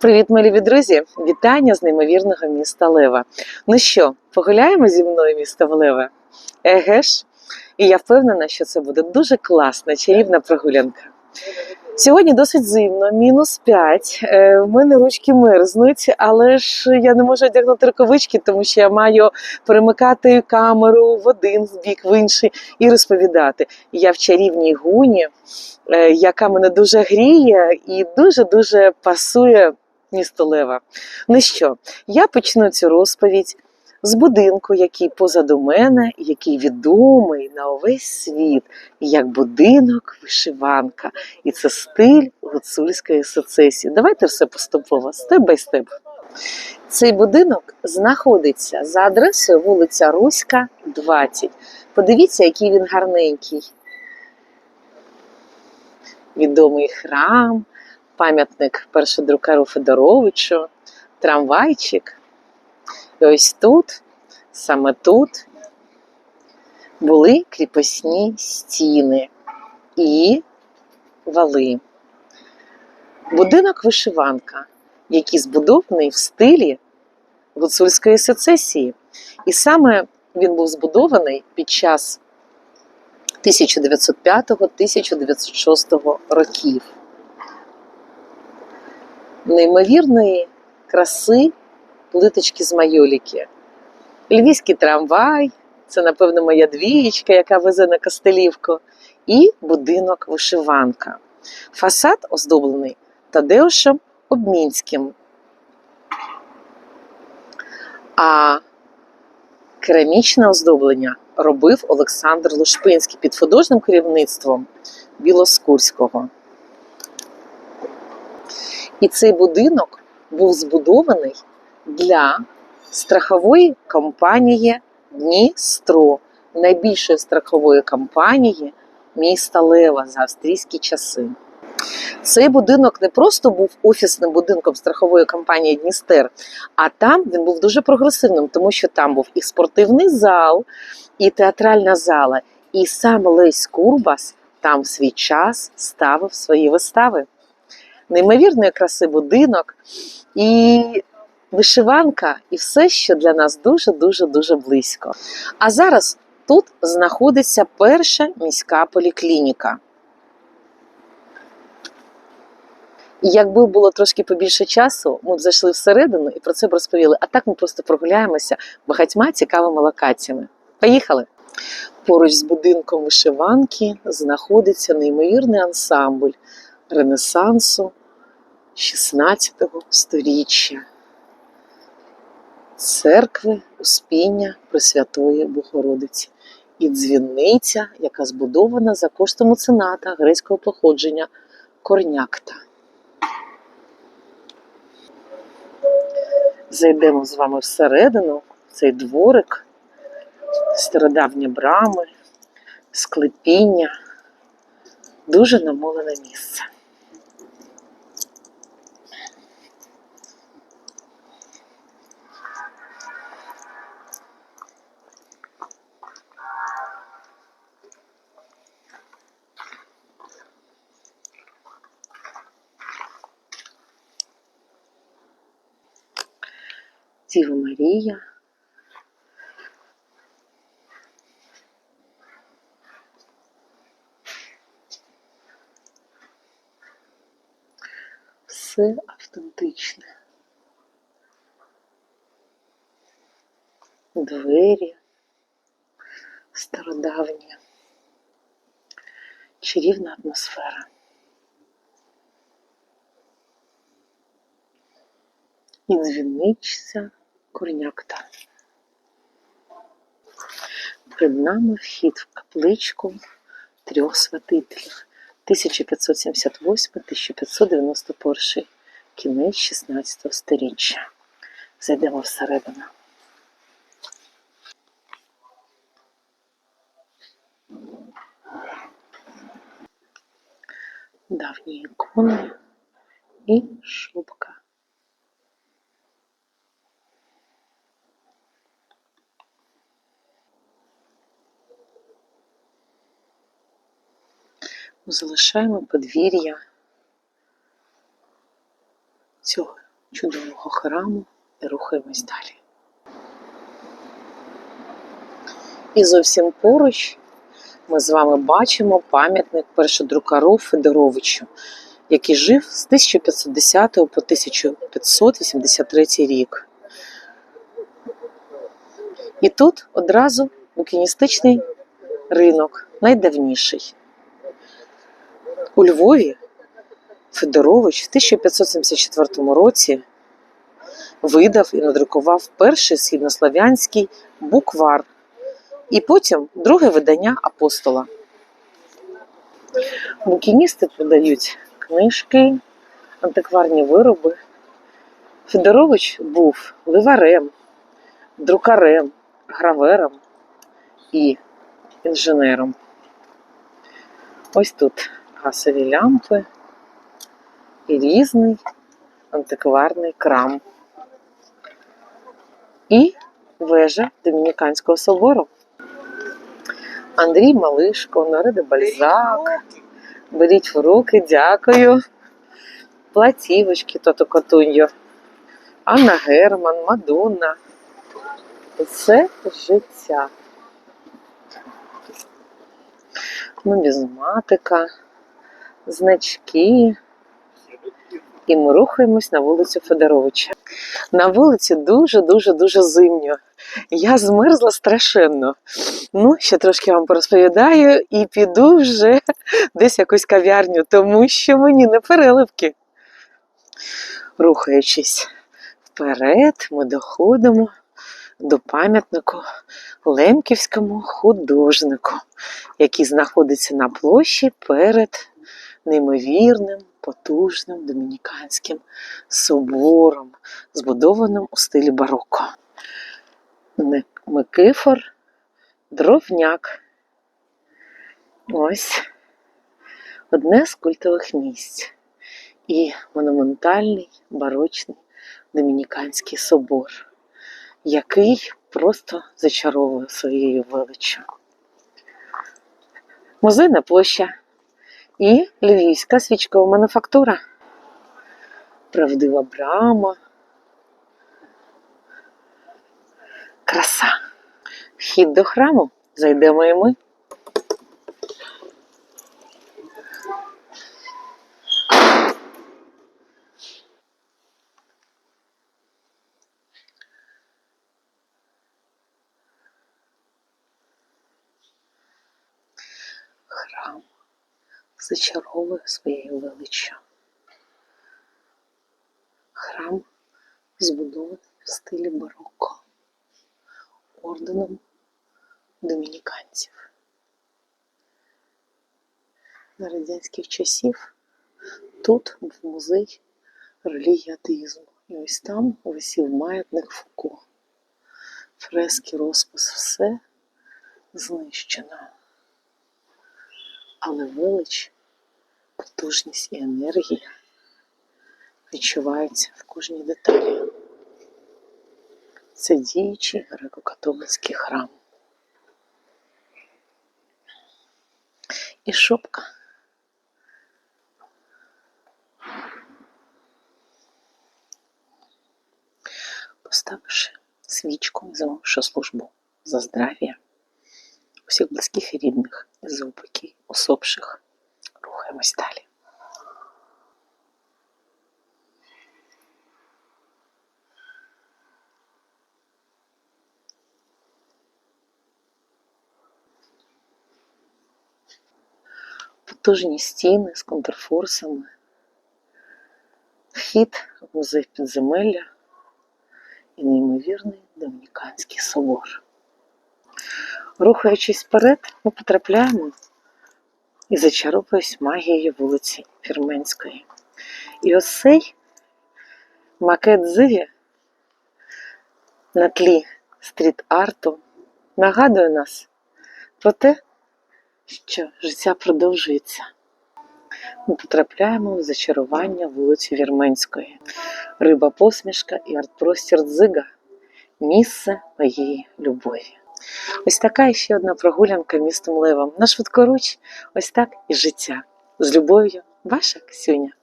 Привіт, мої любі друзі! Вітання з неймовірного міста Лева. Ну що, погуляємо зі мною місто Леве? Еге ж, і я впевнена, що це буде дуже класна, чарівна прогулянка. Сьогодні досить зимно, мінус 5. Е, в мене ручки мерзнуть, але ж я не можу одягнути рукавички, тому що я маю перемикати камеру в один бік, в інший і розповідати. Я в чарівній гуні, е, яка мене дуже гріє і дуже-дуже пасує місто Лева. Ну що, я почну цю розповідь з будинку, який позаду мене, який відомий на увесь світ, як будинок вишиванка. І це стиль гуцульської сецесії. Давайте все поступово, степ бай степ. Цей будинок знаходиться за адресою вулиця Руська, 20. Подивіться, який він гарненький. Відомий храм, пам'ятник першодрукару Федоровичу, трамвайчик. І ось тут, саме тут, були кріпосні стіни і вали. Будинок вишиванка, який збудований в стилі гуцульської сецесії. І саме він був збудований під час 1905-1906 років. Неймовірної краси плиточки з майоліки. Львівський трамвай, це, напевно, моя двієчка, яка везе на Костелівку, і будинок вишиванка. Фасад оздоблений Тадеушем Обмінським. А керамічне оздоблення робив Олександр Лушпинський під художнім керівництвом Білоскурського. І цей будинок був збудований для страхової компанії Дністро, найбільшої страхової компанії міста Лева за австрійські часи. Цей будинок не просто був офісним будинком страхової компанії Дністер, а там він був дуже прогресивним, тому що там був і спортивний зал, і театральна зала. І сам Лесь Курбас там в свій час ставив свої вистави. Неймовірної краси будинок і вишиванка, і все, що для нас дуже-дуже дуже близько. А зараз тут знаходиться перша міська поліклініка. Якби було трошки побільше часу, ми б зайшли всередину і про це б розповіли. А так ми просто прогуляємося багатьма цікавими локаціями. Поїхали! Поруч з будинком вишиванки знаходиться неймовірний ансамбль Ренесансу 16 сторіччя церкви Успіння Пресвятої Богородиці і дзвіниця, яка збудована за коштом мецената грецького походження Корнякта. Зайдемо з вами всередину, цей дворик, стародавні брами, склепіння. Дуже намолене місце. Діва Марія. Все автентичне. Двері стародавні, чарівна атмосфера. і дзвіниця Корнякта. Перед нами вхід в капличку трьох святителів 1578-1591, кінець 16 сторіччя. Зайдемо всередину. Давні ікони і шубка. Залишаємо подвір'я цього чудового храму і рухаємось далі. І зовсім поруч ми з вами бачимо пам'ятник першодрукару Федоровичу, який жив з 1510 по 1583 рік. І тут одразу букіністичний ринок, найдавніший. У Львові Федорович в 1574 році видав і надрукував перший східнослов'янський буквар, і потім друге видання апостола. Букіністи продають книжки, антикварні вироби. Федорович був ливарем, друкарем, гравером і інженером. Ось тут газові лямпи і різний антикварний крам. І вежа Домініканського собору. Андрій Малишко, Нарида Бальзак. Беріть в руки, дякую. Платівочки Тото Котуньо. Анна Герман, Мадонна. Це життя. Нумізматика, значки. І ми рухаємось на вулицю Федоровича. На вулиці дуже-дуже дуже зимньо. Я змерзла страшенно. Ну, ще трошки вам порозповідаю і піду вже десь якусь кав'ярню, тому що мені не переливки. Рухаючись вперед, ми доходимо до пам'ятнику Лемківському художнику, який знаходиться на площі перед неймовірним, потужним домініканським собором, збудованим у стилі бароко. Микифор Дровняк. Ось одне з культових місць. І монументальний барочний домініканський собор, який просто зачаровує своєю величчю. Музейна площа і львівська свічкова мануфактура. Правдива брама. Краса. Вхід до храму. Зайдемо і ми. Храм зачаровує своєю величчю. Храм збудований в стилі бароко орденом домініканців. На радянських часів тут був музей релігії атеїзму. І ось там висів маятник Фуко. Фрески, розпис, все знищено. Але велич, потужність і енергія відчуваються в кожній деталі. Це діючий греко-католицький храм. І шопка. Поставивши свічку, замовивши службу за здрав'я усіх близьких і рідних, і за упокій усопших, рухаємось далі. потужні стіни з контрфорсами, вхід в музей підземелля і неймовірний Домініканський собор. Рухаючись вперед, ми потрапляємо і зачаровуюсь магією вулиці Фірменської. І ось цей макет Зиві на тлі стріт-арту нагадує нас про те, що життя продовжується. Ми потрапляємо в зачарування вулиці Вірменської. Риба посмішка і арт-простір дзига місце моєї любові. Ось така ще одна прогулянка містом Левом. На швидкоруч, ось так і життя. З любов'ю, ваша Ксюня.